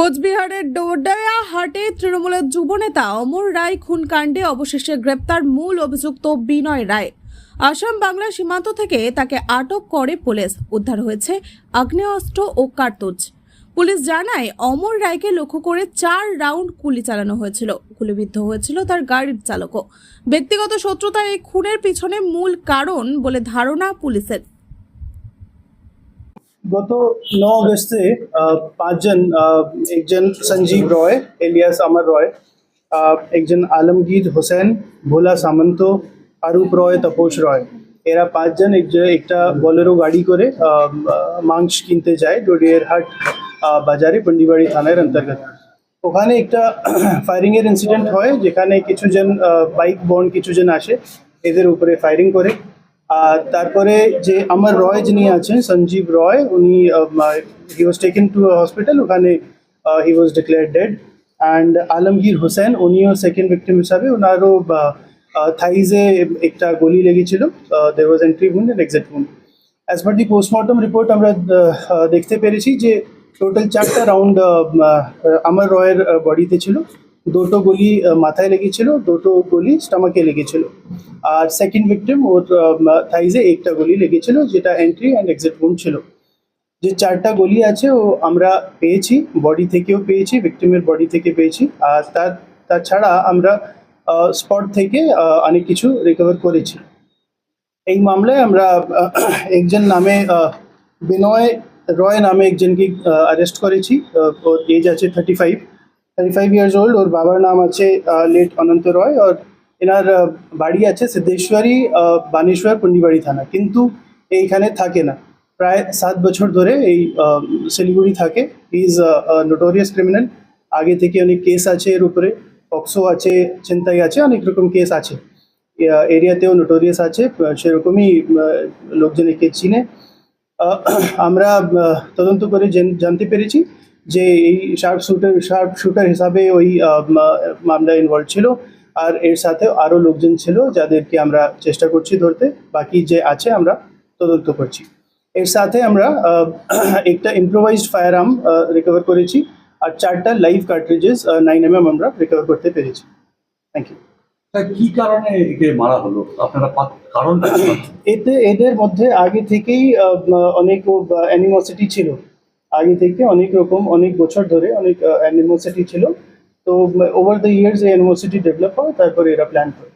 কোচবিহারের ডোডায়া হাটে তৃণমূলের যুবনেতা অমর রায় খুনকাণ্ডে অবশেষে গ্রেপ্তার মূল অভিযুক্ত বিনয় রায়। আসাম বাংলা সীমান্ত থেকে তাকে আটক করে পুলিশ। উদ্ধার হয়েছে আগ্নেয়াস্ত্র ও কার্তুজ। পুলিশ জানায়, অমর রায়কে লক্ষ্য করে চার রাউন্ড গুলি চালানো হয়েছিল। গুলিবিদ্ধ হয়েছিল তার গাড়ির চালকও। ব্যক্তিগত শত্রুতা এই খুনের পিছনে মূল কারণ বলে ধারণা পুলিশের। গত ন অগস্টে আহ, পাঁচজন একজন সঞ্জীব রয় এলিয়াস অমর রয় একজন আলমগীর হোসেন ভোলা সামন্ত আরূপ রয় তপোষ রয়। এরা পাঁচজন এক একটা বলেরো গাড়ি করে মাংস কিনতে যায় ডোডিয়ার হাট বাজারে পন্ডিবাড়ি থানার অন্তর্গত। ওখানে একটা ফায়ারিং এর ইনসিডেন্ট হয় যেখানে কিছুজন বাইক বন্ড কিছুজন আসে এদের উপরে ফায়ারিং করে। আর তারপরে যে আমার রয় যিনি আছেন, সঞ্জীব রয়, উনি he was taken to hospital ওখানে he was declared dead and Alamgir Hossain, উনিও সেকেন্ড ভিক্টিম হিসাবে, ওনারও থাইজে একটা গলি লেগেছিল there was entry wound and exit wound as per the postmortem report আমরা দেখতে পেরেছি যে টোটাল চারটা রাউন্ড আমার রয়ের বডিতে ছিল। দুটো গুলি মাথায় লেগেছিল, দুটো গুলি স্টামাকে লেগেছিল। আর সেকেন্ড ভিক্টিম ওর থাইজে একটা গুলি লেগেছিল, যেটা এন্ট্রি অ্যান্ড এক্সিট উন্ড ছিল। যে চারটা গলি আছে, ও আমরা পেয়েছি বডি থেকেও পেয়েছি ভিক্টিমের বডি থেকে পেয়েছি। আর তার তাছাড়া আমরা স্পট থেকে অনেক কিছু রিকভার করেছি। এই মামলায় আমরা একজন নামে বিনয় রয় নামে একজনকে অ্যারেস্ট করেছি ওর এজ আছে thirty five thirty five years old ওর বাবার নাম আছে লেট অনন্ত রয় আর এনার বাড়ি আছে সিদ্ধেশ্বরী বানেশ্বর পন্ডিবাড়ি থানা কিন্তু এইখানে থাকে না প্রায় সাত বছর ধরে এই শিলিগুড়ি থাকে ইজ নোটোরিয়াস ক্রিমিনাল আগে থেকে অনেক কেস আছে এর উপরে পক্সো আছে চিন্তাই আছে অনেক রকম কেস আছে এরিয়াতেও নোটোরিয়াস আছে সেরকমই আহ, লোকজন একে চিনে আমরা তদন্ত করে জানতে পেরেছি যে এই শার্প শুটার শার্প শুটার হিসাবে ওই মামলা ইনভলভ ছিল। আর এর সাথে আরও লোকজন ছিল যাদেরকে আমরা চেষ্টা করছি ধরতে। বাকি যে আছে আমরা তদন্ত করছি। এর সাথে আমরা একটা ইম্প্রোভাইজড ফায়ার আর্ম রিকভার করেছি। আর চারটা live cartridges nine M M আমরা রিকভার করতে পেরেছি। থ্যাংক ইউ কি কারণে একে মারা হলো? আপনারা কারণটা এতে এদের মধ্যে আগে থেকেই অনেক অ্যানিমোসিটি ছিল। আগে থেকে অনেক রকম, অনেক বছর ধরে অনেক অ্যানিমোসিটি ছিল। তো ওভার দ্য ইয়ার্স এই অ্যানিমোসিটি ডেভেলপ হয়, তারপরে এরা প্ল্যান করে।